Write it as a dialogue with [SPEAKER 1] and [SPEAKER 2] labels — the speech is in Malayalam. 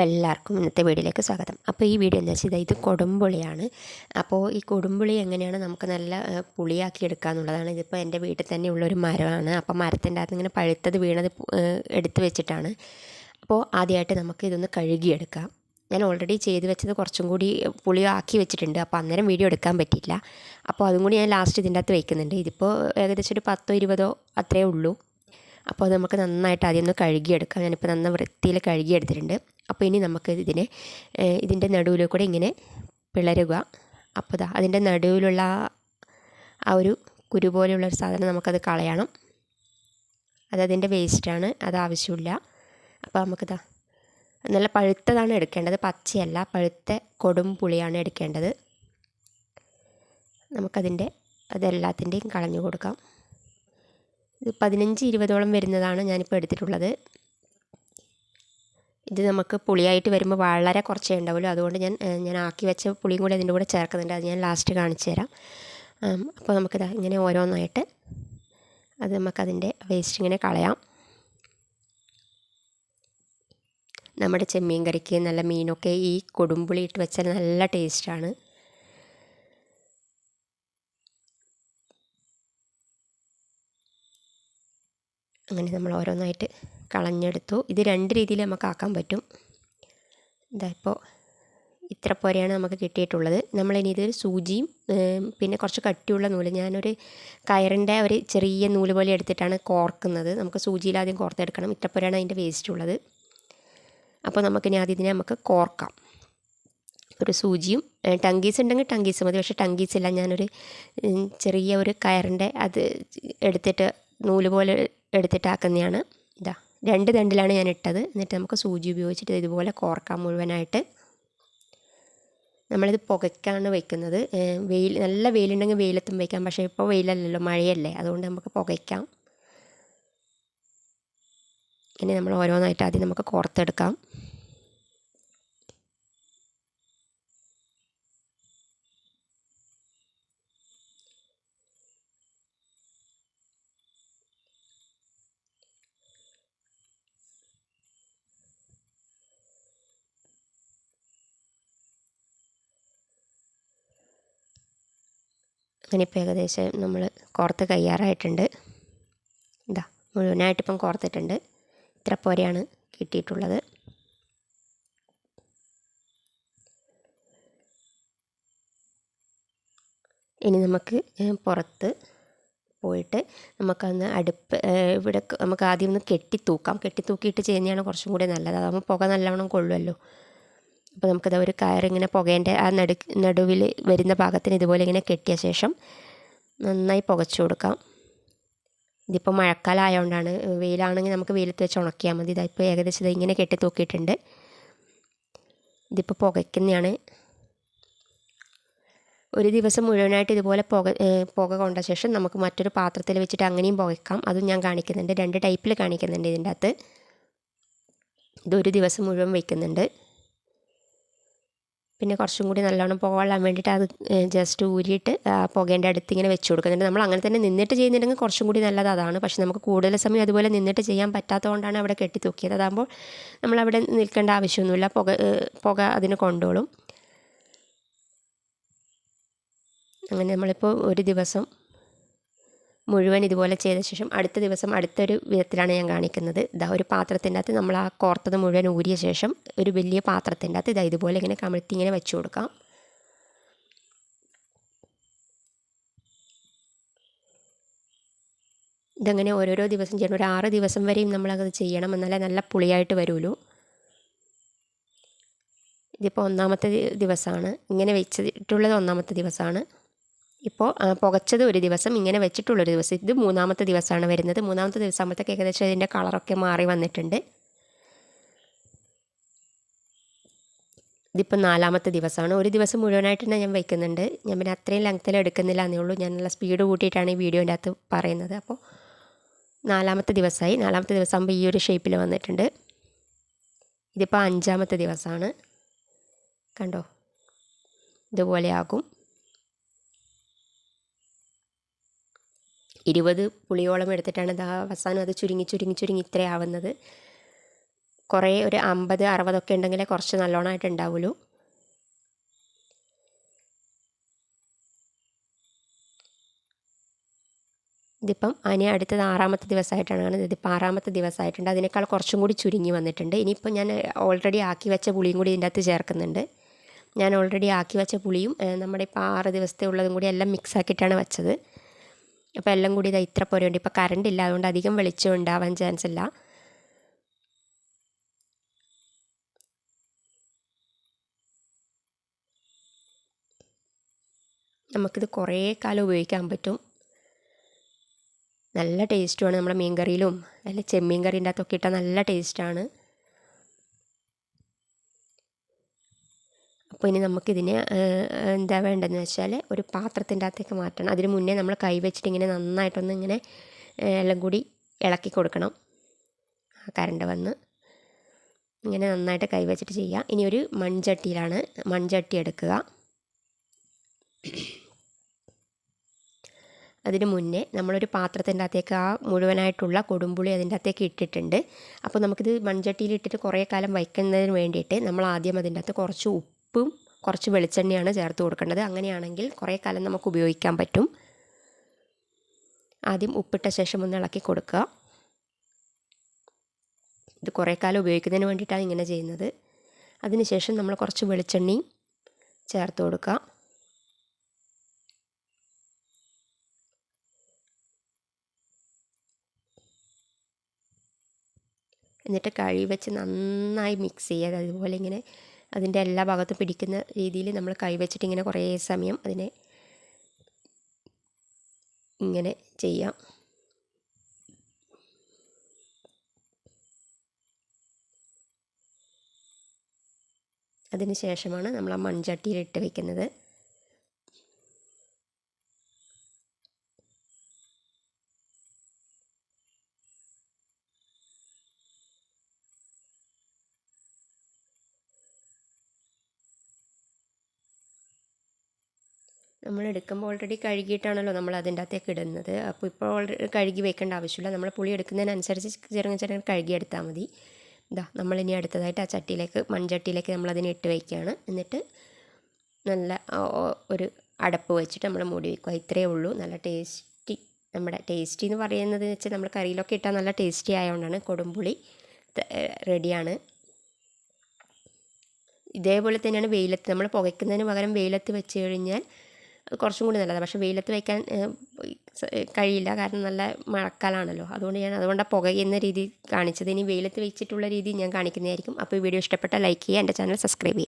[SPEAKER 1] അപ്പോൾ എല്ലാവർക്കും ഇന്നത്തെ വീഡിയോയിലേക്ക് സ്വാഗതം. അപ്പോൾ ഈ വീഡിയോ എന്താ വെച്ചാൽ ഇത് കൊടുമ്പുളിയാണ്. അപ്പോൾ ഈ കൊടുമ്പുളി എങ്ങനെയാണ് നമുക്ക് നല്ല പുളിയാക്കി എടുക്കുക എന്നുള്ളതാണ് ഇതിപ്പോൾ എന്റെ വീട്ടിൽ തന്നെ ഉള്ളൊരു മരമാണ്. അപ്പോൾ മരത്തിന്റെ അകത്ത് ഇങ്ങനെ പഴുത്തത് വീണത് എടുത്തു വെച്ചിട്ടാണ്. അപ്പോൾ ആദ്യമായിട്ട് നമുക്ക് ഇതൊന്ന് കഴുകിയെടുക്കാം. ഞാൻ ഓൾറെഡി ചെയ്ത് വെച്ചത് കുറച്ചും കൂടി പുളി ആക്കി വെച്ചിട്ടുണ്ട്. അപ്പോൾ അന്നേരം വീഡിയോ എടുക്കാൻ പറ്റിയില്ല. അപ്പോൾ അതും കൂടി ഞാൻ ലാസ്റ്റ് ഇതിന്റെ അകത്ത് വയ്ക്കുന്നുണ്ട് ഇതിപ്പോൾ ഏകദേശം ഒരു പത്തോ ഇരുപതോ അത്രേ ഉള്ളൂ. അപ്പോൾ നമുക്ക് നന്നായിട്ട് ആദ്യം ഒന്ന് കഴുകിയെടുക്കാം. ഞാനിപ്പോൾ നന്ന വൃത്തിയിൽ കഴുകിയെടുത്തിട്ടുണ്ട്. അപ്പോൾ ഇനി നമുക്ക് ഇതിനെ ഇതിന്റെ നടുവിൽ കൂടെ ഇങ്ങനെ പിളരുക. അപ്പോൾ ഇതാ അതിന്റെ നടുവിലുള്ള ആ- ഒരു കുരു പോലെയുള്ള ഒരു സാധനം നമുക്കത് കളയണം. അതതിന്റെ വേസ്റ്റാണ് അത് ആവശ്യമില്ല. അപ്പോൾ നമുക്കിതാ നല്ല പഴുത്തതാണ് എടുക്കേണ്ടത്. പച്ചയല്ല പഴുത്ത കൊടും പുളിയാണ് എടുക്കേണ്ടത്. നമുക്കതിന്റെ അതെല്ലാത്തിന്റെയും കളഞ്ഞു കൊടുക്കാം. ഇത് പതിനഞ്ച് ഇരുപതോളം വരുന്നതാണ് ഞാനിപ്പോൾ എടുത്തിട്ടുള്ളത്. ഇത് നമുക്ക് പുളിയായിട്ട് വരുമ്പോൾ വളരെ കുറച്ചേ ഉണ്ടാവുള്ളൂ. അതുകൊണ്ട് ഞാൻ ഞാൻ ആക്കി വെച്ച പുളിയും കൂടി അതിന്റെ കൂടെ ചേർക്കുന്നുണ്ട്. അത് ഞാൻ ലാസ്റ്റ് കാണിച്ചു തരാം. അപ്പോൾ നമുക്കിത് ഇങ്ങനെ ഓരോന്നായിട്ട് അത് നമുക്കതിന്റെ വേസ്റ്റ് ഇങ്ങനെ കളയാം. നമ്മുടെ ചെമ്മീൻ കറിക്ക് നല്ല മീനൊക്കെ ഈ കൊടുമ്പുളി ഇട്ട് വെച്ചാൽ നല്ല ടേസ്റ്റാണ്. അങ്ങനെ നമ്മൾ ഓരോന്നായിട്ട് കളഞ്ഞെടുത്തു. ഇത് രണ്ട് രീതിയിൽ നമുക്ക് ആക്കാൻ പറ്റും. ഇതാ ഇപ്പോൾ ഇത്ര പോരെയാണ് നമുക്ക് കിട്ടിയിട്ടുള്ളത്. നമ്മളിനി ഇതൊരു സൂചിയും പിന്നെ കുറച്ച് കട്ടിയുള്ള നൂൽ. ഞാനൊരു കയറിന്റെ ഒരു ചെറിയ നൂൽ പോലെ എടുത്തിട്ടാണ് കോർക്കുന്നത്. നമുക്ക് സൂചിയിൽ ആദ്യം കോർത്തെടുക്കണം. ഇത്ര പോരെയാണ് അതിന്റെ വേസ്റ്റ് ഉള്ളത്. അപ്പോൾ നമുക്കിനി ആദ്യം ഇതിനെ നമുക്ക് കോർക്കാം. ഒരു സൂചിയും ടങ്കീസ് ഉണ്ടെങ്കിൽ ടങ്കീസ് മതി. പക്ഷേ ടങ്കീസ് ഇല്ല. ഞാനൊരു ചെറിയ ഒരു കയറിന്റെ അത് എടുത്തിട്ട് നൂൽ പോലെ എടുത്തിട്ടാക്കുന്നതാണ്. ഇതാ രണ്ട് തണ്ടിലാണ് ഞാൻ ഇട്ടത് എന്നിട്ട് നമുക്ക് സൂചി ഉപയോഗിച്ചിട്ട് ഇതുപോലെ കോർക്കാൻ മുഴുവനായിട്ട്. നമ്മളിത് പുകയ്ക്കാണ് വയ്ക്കുന്നത് വെയിൽ നല്ല വെയിലുണ്ടെങ്കിൽ വെയിലത്തും വയ്ക്കാം പക്ഷേ ഇപ്പോൾ വെയിലല്ലല്ലോ മഴയല്ലേ. അതുകൊണ്ട് നമുക്ക് പുകയ്ക്കാം. ഇനി നമ്മൾ ഓരോന്നായിട്ട് ആദ്യം നമുക്ക് കോർത്തെടുക്കാം. അങ്ങനെ ഇപ്പോൾ ഏകദേശം നമ്മൾ കോർത്ത് കയ്യാറായിട്ടുണ്ട്. ഇതാ മുഴുവനായിട്ടിപ്പം കോർത്തിട്ടുണ്ട്. ഇത്ര പോരെയാണ് കിട്ടിയിട്ടുള്ളത്. ഇനി നമുക്ക് പുറത്ത് പോയിട്ട് നമുക്കന്ന് അടുപ്പ് ഇവിടെ നമുക്ക് ആദ്യം ഒന്ന് കെട്ടി തൂക്കാം കെട്ടി തൂക്കിയിട്ട് ചെയ്യുന്നതാണ് കുറച്ചും കൂടി നല്ലത്. അതാകുമ്പോൾ പുക നല്ലവണ്ണം കൊള്ളുമല്ലോ അപ്പോൾ നമുക്കത് ഒരു കയറിങ്ങനെ പുകേന്റെ ആ നടു നടുവിൽ വരുന്ന ഭാഗത്തിന് ഇതുപോലെ ഇങ്ങനെ കെട്ടിയ ശേഷം നന്നായി പുകച്ചു കൊടുക്കാം. ഇതിപ്പോൾ മഴക്കാലം ആയതുകൊണ്ടാണ് വെയിലാണെങ്കിൽ നമുക്ക് വെയിലത്ത് വെച്ച് ഉണക്കിയാൽ മതി. ഇതായിപ്പോൾ ഏകദേശം ഇത് ഇങ്ങനെ കെട്ടി തൂക്കിയിട്ടുണ്ട്. ഇതിപ്പോൾ പുകയ്ക്കുന്നതാണ് ഒരു ദിവസം മുഴുവനായിട്ട് ഇതുപോലെ പുക പുക കൊണ്ട ശേഷം നമുക്ക് മറ്റൊരു പാത്രത്തിൽ വെച്ചിട്ട് അങ്ങനെയും പുകയ്ക്കാം. അതും ഞാൻ കാണിക്കുന്നുണ്ട്. രണ്ട് ടൈപ്പിൽ കാണിക്കുന്നുണ്ട് ഇതിന്റെ അകത്ത് ഇതൊരു ദിവസം മുഴുവൻ വയ്ക്കുന്നുണ്ട് പിന്നെ കുറച്ചും കൂടി നല്ലോണം പുക കൊള്ളാൻ വേണ്ടിയിട്ട് അത് ജസ്റ്റ് ഊരിയിട്ട് പുകേന്റെ അടുത്ത് ഇങ്ങനെ വെച്ച് കൊടുക്കുന്നുണ്ട് നമ്മൾ അങ്ങനെ തന്നെ നിന്നിട്ട് ചെയ്യുന്നുണ്ടെങ്കിൽ കുറച്ചും കൂടി നല്ലത് അതാണ്. പക്ഷേ നമുക്ക് കൂടുതൽ സമയം അതുപോലെ നിന്നിട്ട് ചെയ്യാൻ പറ്റാത്തതുകൊണ്ടാണ് അവിടെ കെട്ടി തൂക്കിയത്. അതാകുമ്പോൾ നമ്മളവിടെ നിൽക്കേണ്ട ആവശ്യമൊന്നുമില്ല. പുക പുക അതിന് കൊണ്ടോളും. അങ്ങനെ നമ്മളിപ്പോൾ ഒരു ദിവസം മുഴുവൻ ഇതുപോലെ ചെയ്ത ശേഷം അടുത്ത ദിവസം അടുത്തൊരു വിധത്തിലാണ് ഞാൻ കാണിക്കുന്നത്. ഇതാ ഒരു പാത്രത്തിന്റെ അകത്ത് നമ്മൾ ആ കോർത്തത് മുഴുവൻ ഊരിയ ശേഷം ഒരു വലിയ പാത്രത്തിന്റെ അകത്ത് ഇതാ ഇതുപോലെ ഇങ്ങനെ കമിഴ്ത്തി ഇങ്ങനെ വെച്ച് കൊടുക്കാം. ഇതങ്ങനെ ഓരോരോ ദിവസം ചെയ്യണം. ഒരു ആറ് ദിവസം വരെയും നമ്മളത് ചെയ്യണം. എന്നാലേ നല്ല പുളിയായിട്ട് വരുള്ളൂ. ഇതിപ്പോൾ ഒന്നാമത്തെ ദിവസമാണ്. ഇങ്ങനെ വെച്ചിട്ടുള്ളത് ഒന്നാമത്തെ ദിവസമാണ്. ഇപ്പോൾ പുകച്ചത് ഒരു ദിവസം ഇങ്ങനെ വെച്ചിട്ടുള്ളൊരു ദിവസം. ഇത് മൂന്നാമത്തെ ദിവസമാണ് വരുന്നത്. മൂന്നാമത്തെ ദിവസം ആകുമ്പോഴത്തേക്ക് ഏകദേശം ഇതിന്റെ കളറൊക്കെ മാറി വന്നിട്ടുണ്ട്. ഇതിപ്പോൾ നാലാമത്തെ ദിവസമാണ്. ഒരു ദിവസം മുഴുവനായിട്ട് തന്നെ ഞാൻ വയ്ക്കുന്നുണ്ട് ഞാൻ പിന്നെ അത്രയും ലെങ്ത്തിൽ എടുക്കുന്നില്ല എന്നേ ഉള്ളൂ. ഞാൻ നല്ല സ്പീഡ് കൂട്ടിയിട്ടാണ് ഈ വീഡിയോന്റെ അകത്ത് പറയുന്നത്. അപ്പോൾ നാലാമത്തെ ദിവസമായി. നാലാമത്തെ ദിവസം ആകുമ്പോൾ ഈ ഒരു ഷേപ്പിൽ വന്നിട്ടുണ്ട്. ഇതിപ്പോൾ അഞ്ചാമത്തെ ദിവസമാണ്. കണ്ടോ? ഇതുപോലെ ആകും. ഇരുപത് പുളിയോളം എടുത്തിട്ടാണ് ഇത് അവസാനം അത് ചുരുങ്ങി ചുരുങ്ങി ചുരുങ്ങി ഇത്രയാവുന്നത് കുറേ ഒരു അമ്പത് അറുപതൊക്കെ ഉണ്ടെങ്കിലേ കുറച്ച് നല്ലോണമായിട്ട് ഉണ്ടാവുള്ളൂ. ഇതിപ്പം അതിന് അടുത്തത് ആറാമത്തെ ദിവസമായിട്ടാണ് കാണുന്നത്. ഇതിപ്പോൾ ആറാമത്തെ ദിവസമായിട്ടുണ്ട്. അതിനേക്കാൾ കുറച്ചും കൂടി ചുരുങ്ങി വന്നിട്ടുണ്ട്. ഇനിയിപ്പോൾ ഞാൻ ഓൾറെഡി ആക്കി വെച്ച പുളിയും കൂടി ഇതിന്റെ അകത്ത് ചേർക്കുന്നുണ്ട്. ഞാൻ ഓൾറെഡി ആക്കി വെച്ച പുളിയും നമ്മുടെ ഇപ്പോൾ ആറ് ദിവസത്തെ ഉള്ളതും കൂടി എല്ലാം മിക്സ് ആക്കിയിട്ടാണ് വെച്ചത്. അപ്പോൾ എല്ലാം കൂടി ഇതാ ഇത്ര പോരുണ്ട്. ഇപ്പോൾ കറണ്ട് ഇല്ല. അതുകൊണ്ട് അധികം വെളിച്ചം ഉണ്ടാവാൻ ചാൻസ് ഇല്ല. നമുക്കിത് കുറേ കാലം ഉപയോഗിക്കാൻ പറ്റും. നല്ല ടേസ്റ്റുമാണ് നമ്മുടെ മീൻ കറിയിലും അല്ല ചെമ്മീൻ കറീന്റെ അകത്തൊക്കെ ഇട്ടാൽ നല്ല ടേസ്റ്റാണ് അപ്പോൾ ഇനി നമുക്കിതിന് എന്താ വേണ്ടതെന്ന് വെച്ചാൽ ഒരു പാത്രത്തിന്റെ അകത്തേക്ക് മാറ്റണം. അതിന് മുന്നേ നമ്മൾ കൈ വെച്ചിട്ട് ഇങ്ങനെ നന്നായിട്ടൊന്ന് ഇങ്ങനെ എല്ലാം കൂടി ഇളക്കി കൊടുക്കണം. കരണ്ട് വന്ന് ഇങ്ങനെ നന്നായിട്ട് കൈ വെച്ചിട്ട് ചെയ്യുക ഇനി ഒരു മൺചട്ടിയിലാണ് മൺചട്ടി എടുക്കുക. അതിന് മുന്നേ നമ്മളൊരു പാത്രത്തിന്റെ അകത്തേക്ക് ആ മുഴുവനായിട്ടുള്ള കൊടുമ്പുളി അതിന്റെ അകത്തേക്ക് ഇട്ടിട്ടുണ്ട്. അപ്പോൾ നമുക്കിത് മൺചട്ടിയിൽ ഇട്ടിട്ട് കുറേ കാലം വയ്ക്കുന്നതിന് വേണ്ടിയിട്ട് നമ്മൾ ആദ്യം അതിന്റെ അകത്ത് കുറച്ച് ഉപ്പും കുറച്ച് വെളിച്ചെണ്ണയാണ് ചേർത്ത് കൊടുക്കേണ്ടത്. അങ്ങനെയാണെങ്കിൽ കുറേ കാലം നമുക്ക് ഉപയോഗിക്കാൻ പറ്റും. ആദ്യം ഉപ്പിട്ട ശേഷം ഒന്ന് ഇളക്കി കൊടുക്കുക. ഇത് കുറേ കാലം ഉപയോഗിക്കുന്നതിന് വേണ്ടിയിട്ടാണ് ഇങ്ങനെ ചെയ്യുന്നത്. അതിനുശേഷം നമ്മൾ കുറച്ച് വെളിച്ചെണ്ണയും ചേർത്ത് കൊടുക്കുക. എന്നിട്ട് കഴി വെച്ച് നന്നായി മിക്സ് ചെയ്യുക. അതുപോലെ ഇങ്ങനെ അതിന്റെ എല്ലാ ഭാഗത്തും പിടിക്കുന്ന രീതിയിൽ നമ്മൾ കൈ വെച്ചിട്ട് ഇങ്ങനെ കുറേ സമയം അതിനെ ഇങ്ങനെ ചെയ്യാം. അതിന് ശേഷമാണ് നമ്മൾ ആ മൺചട്ടിയിലിട്ട് വെക്കുന്നത്. നമ്മൾ എടുക്കുമ്പോൾ ഓൾറെഡി കഴുകിയിട്ടാണല്ലോ നമ്മൾ അതിന്റെ അകത്തേക്ക് ഇടുന്നത്. അപ്പോൾ ഇപ്പോൾ ഓൾറെഡി കഴുകി വെക്കേണ്ട ആവശ്യമില്ല. നമ്മൾ പുളി എടുക്കുന്നതിനനുസരിച്ച് ചെറുങ്ങനെ ചെറുങ്ങനെ കഴുകിയെടുത്താൽ മതി. ഇതാ നമ്മളിനി അടുത്തതായിട്ട് ആ ചട്ടിയിലേക്ക് മൺചട്ടിയിലേക്ക് നമ്മൾ അതിനെ ഇട്ട് വയ്ക്കുകയാണ്. എന്നിട്ട് നല്ല ഒരു അടപ്പ് വെച്ചിട്ട് നമ്മൾ മൂടി വയ്ക്കുക. ഇത്രയേ ഉള്ളൂ. നല്ല ടേസ്റ്റി നമ്മുടെ ടേസ്റ്റി എന്ന് പറയുന്നത് വെച്ചാൽ നമ്മൾ കറിയിലൊക്കെ ഇട്ടാൽ നല്ല ടേസ്റ്റി ആയതുകൊണ്ടാണ് കൊടുമ്പുളി റെഡിയാണ്. ഇതേപോലെ തന്നെയാണ് വെയിലത്ത് നമ്മൾ പുകയ്ക്കുന്നതിന് പകരം വെയിലത്ത് വെച്ച് കഴിഞ്ഞാൽ കുറച്ചും കൂടി നല്ലതാണ്. പക്ഷേ വെയിലത്ത് വയ്ക്കാൻ കഴിയില്ല. കാരണം നല്ല മഴക്കാലാണല്ലോ. അതുകൊണ്ട് ഞാൻ അതുകൊണ്ടാണ് പുകയുന്ന രീതി കാണിച്ചത്. ഇനി വെയിലത്ത് വെച്ചിട്ടുള്ള രീതി ഞാൻ കാണിക്കുന്നതായിരിക്കും. അപ്പോൾ ഈ വീഡിയോ ഇഷ്ടപ്പെട്ടാൽ ലൈക്ക് ചെയ്യുക എന്റെ ചാനൽ സബ്സ്ക്രൈബ് ചെയ്യുക.